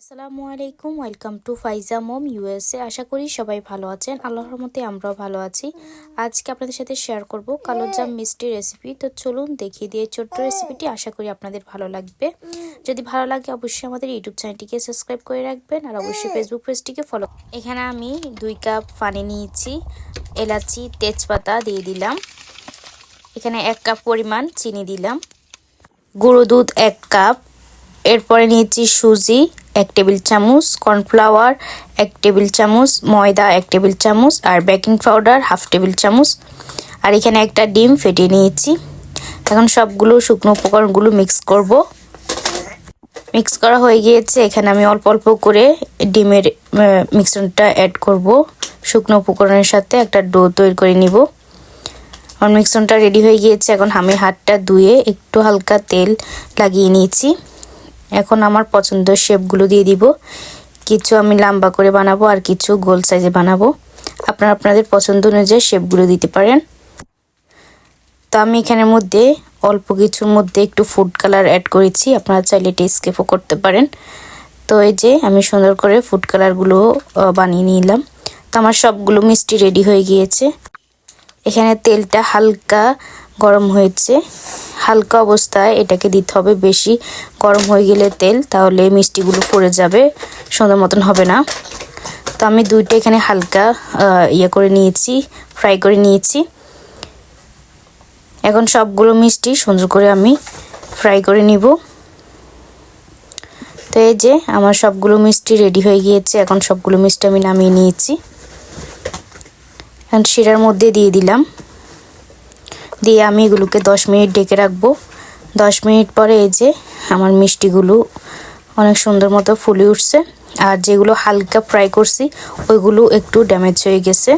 আসসালামু আলাইকুম, welcome to Faiza mom USA. আশা করি সবাই ভালো আছেন। আল্লাহর রহমতে আমরাও ভালো আছি। আজকে আপনাদের সাথে শেয়ার করব কালো জাম মিষ্টি রেসিপি তো চলুন দেখিয়ে দিয়ে ছোট্ট রেসিপিটি আশা করি আপনাদের ভালো লাগবে। যদি ভালো লাগে অবশ্যই আমাদের ইউটিউব চ্যানেলটিকে সাবস্ক্রাইব করে রাখবেন আর অবশ্যই ফেসবুক পেজটিকে ফলো এখানে আমি দুই কাপ পানি নিয়েছি, এলাচি, তেজপাতা দিয়ে দিলাম। এখানে এক কাপ পরিমাণ চিনি দিলাম। গুঁড়ো দুধ এক কাপ এরপরে নিয়েছি সুজি এক টেবিল চামচ কর্নফ্লাওয়ার, এক টেবিল চামচ ময়দা, এক টেবিল চামচ আর বেকিং পাউডার, হাফ টেবিল চামচ। আর এখানে একটা ডিম ফেটিয়ে নিয়েছি। এখন সবগুলো শুকনো উপকরণগুলো মিক্স করব। মিক্স করা হয়ে গিয়েছে। এখানে আমি অল্প অল্প করে ডিমের মিক্সনটা অ্যাড করব। শুকনো উপকরণের সাথে একটা ডো তৈরি করে নিব। আমার মিক্সনটা রেডি হয়ে গিয়েছে। এখন আমি হাতটা ধুয়ে একটু হালকা তেল লাগিয়ে নিয়েছি। এখন আমার পছন্দের শেপগুলো দিয়ে দিব। কিছু আমি লম্বা করে বানাবো আর কিছু গোল সাইজে বানাবো। আপনারা আপনাদের পছন্দ অনুযায়ী শেপগুলো দিতে পারেন। তো আমি এখানের মধ্যে অল্প কিছুর মধ্যে একটু ফুড কালার অ্যাড করেছি। আপনারা চাইলে এটা স্কেপও করতে পারেন। তো এই যে আমি সুন্দর করে ফুড কালারগুলো বানিয়ে নিলাম। তো আমার সবগুলো মিষ্টি রেডি হয়ে গিয়েছে। এখানে তেলটা হালকা গরম হয়েছে। হালকা অবস্থায় এটাকে দিতে হবে বেশি। গরম হয়ে গেলে তেল, তাহলে মিষ্টিগুলো পড়ে যাবে। সুন্দর মতন হবে না। তো আমি দুইটা এখানে হালকা ইয়ে করে নিয়েছি, ফ্রাই করে নিয়েছি। এখন সবগুলো মিষ্টি সুন্দর করে আমি ফ্রাই করে নিব। তো এই যে আমার সবগুলো মিষ্টি রেডি হয়ে গিয়েছে। এখন সবগুলো মিষ্টি আমি নামিয়ে নিয়েছি। এখন শিরার মধ্যে দিয়ে দিলাম। দিয়ে আমি এগুলোকে দশ মিনিট ডেকে রাখব। দশ মিনিট পরে এই যে আমার মিষ্টিগুলো অনেক সুন্দর মতো ফুলে উঠছে। আর যেগুলো হালকা ফ্রাই করছি, ওইগুলো একটু ড্যামেজ হয়ে গেছে।